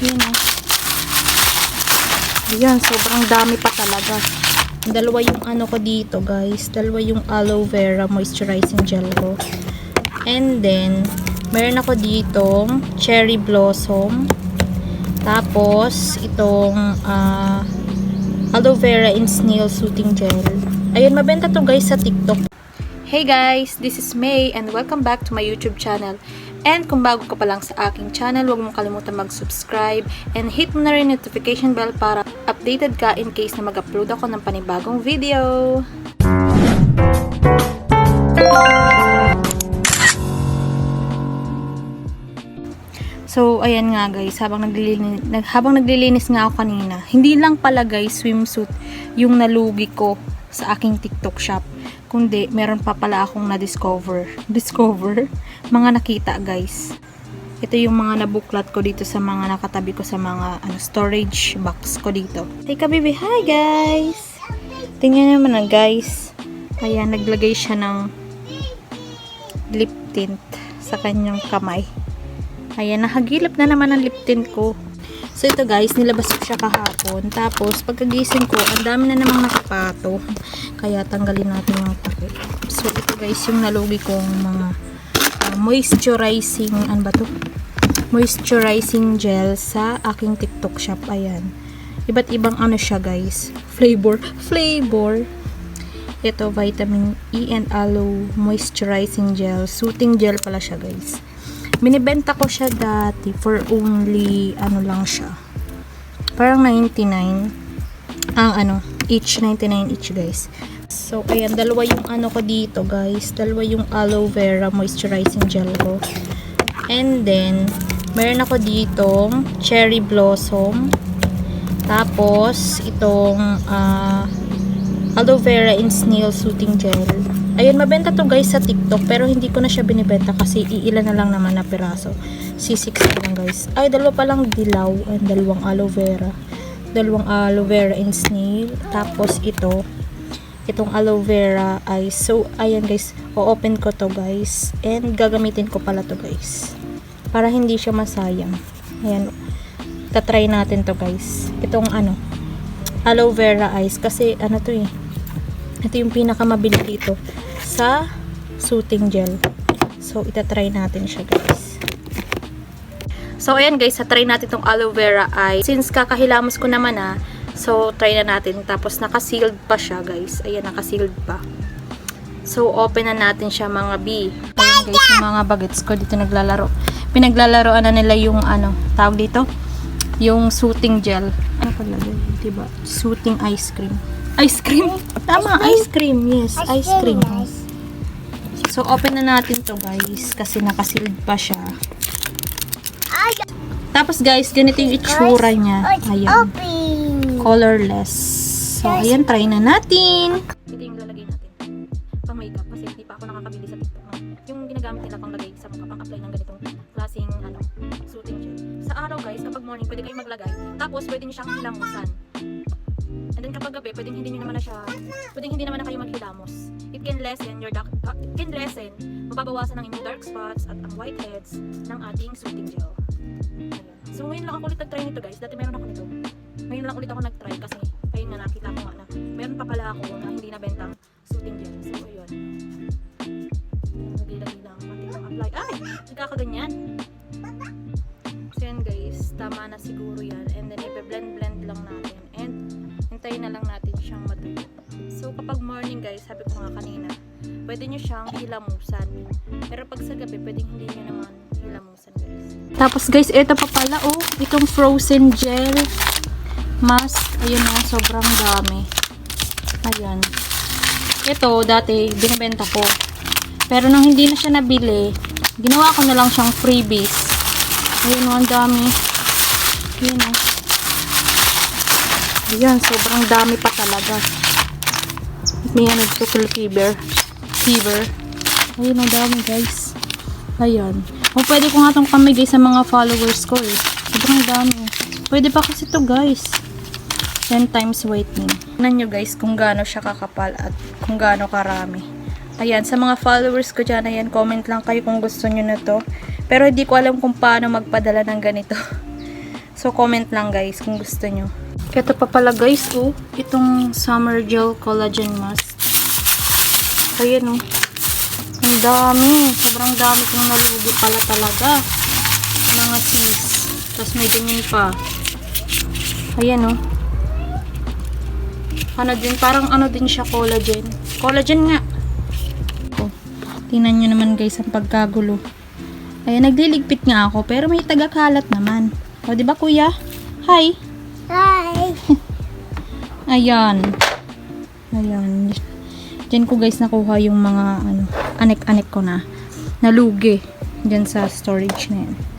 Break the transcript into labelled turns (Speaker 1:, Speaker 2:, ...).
Speaker 1: Yun o. Ayan, sobrang dami pa talaga. Dalawa yung ano ko dito, guys. Dalawa yung aloe vera moisturizing gel ko. And then, meron ako ditong cherry blossom. Tapos, itong ah, aloe vera and snail soothing gel. Ayun, mabenta to guys sa TikTok. Hey guys, this is May and welcome back to my YouTube channel. And kung bago ka pa lang sa aking channel, huwag mong kalimutan mag-subscribe and hit mo na rin notification bell para updated ka in case na mag-upload ako ng panibagong video. So, ayan nga guys, habang naglilinis, nag, habang naglilinis nga ako kanina, hindi lang pala guys swimsuit yung nalugi ko sa aking TikTok shop. Kundi, meron pa pala akong na-discover. Discover? Mga nakita guys. Ito yung mga nabuklat ko dito sa mga nakatabi ko sa mga ano, storage box ko dito. Hey kabibi, hi guys! Tingnan naman na guys. Ayan, naglagay siya ng lip tint sa kanyang kamay. Ayan, nakagilap na naman ang lip tint ko. So, ito guys, nilabas ko siya kahapon. Tapos, pagkagising ko, ang dami na namang nakapato. Kaya, tanggalin natin yung takip. So, ito guys, yung nalugi kong mga moisturizing, ano ba to? Moisturizing gel sa aking TikTok shop. Ayan. Iba't ibang ano siya guys. Flavor. Flavor. Ito, vitamin E and aloe moisturizing gel. Soothing gel pala siya guys. Binibenta ko siya dati for only, ano lang siya. Parang 99. Ang ano, each 99 each guys. So, ayan, dalawa yung ano ko dito guys. Dalawa yung aloe vera moisturizing gel ko. And then, meron ako ditong cherry blossom. Tapos, itong ah, aloe vera and snail soothing gel. Ayun, mabenta to guys sa TikTok pero hindi ko na siya binibenta kasi iilan na lang naman na piraso. C6 na lang guys. Ay, dalawa pa lang dilaw and dalawang aloe vera. Dalawang aloe vera and snail. Tapos ito, itong aloe vera ay so, ayan guys, o-open ko to guys. And gagamitin ko pala to guys. Para hindi siya masayang. Ayan, tatry natin to guys. Itong ano, aloe vera ice kasi ano to eh ito yung pinakamabili dito sa soothing gel so itatry natin siya guys so ayan guys try natin tong aloe vera ice since kakahilamos ko naman ah so try na natin tapos naka-sealed pa siya guys ayan naka-sealed pa so open na natin siya mga B ayan guys yung mga bagets ko dito naglalaro pinaglalaroan na nila yung ano tawag dito yung soothing gel. Ano pala yun? Diba? Soothing ice cream. Ice cream? Tama, ice cream. Yes, ice cream. So, open na natin to guys. Kasi nakasealed pa siya. Tapos guys, ganito yung itsura niya. Ayan. Colorless. So, ayan, try na natin. Ito yung lalagay natin. Pang makeup. Kasi hindi pa ako nakakabili sa TikTok. No? Yung ginagamit nila pang lagay sa mukha, pang apply ng ganitong klaseng ano, soothing gel. Sa araw guys, kapag morning, pwede kayong maglagay. Tapos, pwede nyo siyang hilamusan. And then kapag gabi, pwedeng hindi nyo naman na siya, pwedeng hindi naman na kayo maghilamos. It can lessen your dark, uh, it can lessen, mababawasan ang inyong dark spots at ang whiteheads ng ating soothing gel. Ayan. So ngayon lang ako ulit nag-try nito guys. Dati meron ako nito. Ngayon lang ulit ako nag-try kasi ayun nga nakita ko nga na meron pa pala ako na hindi nabentang soothing gel. So ayun. Nagilagay lang. Pati apply. Ay! Nagkakaganyan. So yan guys. Tama na siguro yan. And then ipe-blend-blend lang natin. And hintayin na lang natin siyang matuyo. So kapag morning guys, sabi ko nga kanina, pwede nyo siyang hilamusan. Pero pag sa gabi, pwedeng hindi nyo naman hilamusan guys. Tapos guys, ito pa pala oh, itong frozen gel mask. Ayun oh, sobrang dami. Ayan. Ito, dati, binibenta ko. Pero nung hindi na siya nabili, ginawa ko na lang siyang freebies. Ayun oh, ang dami. Ayun oh. Ayan, sobrang dami pa talaga. May ano dito, fever. Fever. Ayun, ang dami guys. Ayan. O, pwede ko nga itong pamigay sa mga followers ko eh. Sobrang dami. Pwede pa kasi to guys. 10 times whitening. Tignan nyo guys kung gaano siya kakapal at kung gaano karami. Ayan, sa mga followers ko dyan, ayan, comment lang kayo kung gusto nyo na to. Pero hindi ko alam kung paano magpadala ng ganito. So, comment lang guys kung gusto nyo. Ito pa pala guys, oh. Itong Summer Gel Collagen Mask. Ayan, oh. Ang dami. Sobrang dami kong nalugi pala talaga. Mga sis. Tapos may ganyan pa. Ayan, oh. Ano din, parang ano din siya, collagen. Collagen nga. Oh, tingnan nyo naman guys ang pagkagulo. Ayan, nagliligpit nga ako, pero may tagakalat naman. O, di ba kuya? Hi!
Speaker 2: Hi!
Speaker 1: Ayan. Ayan. Diyan ko guys nakuha yung mga ano, anek-anek ko na nalugi. Diyan sa storage na yan.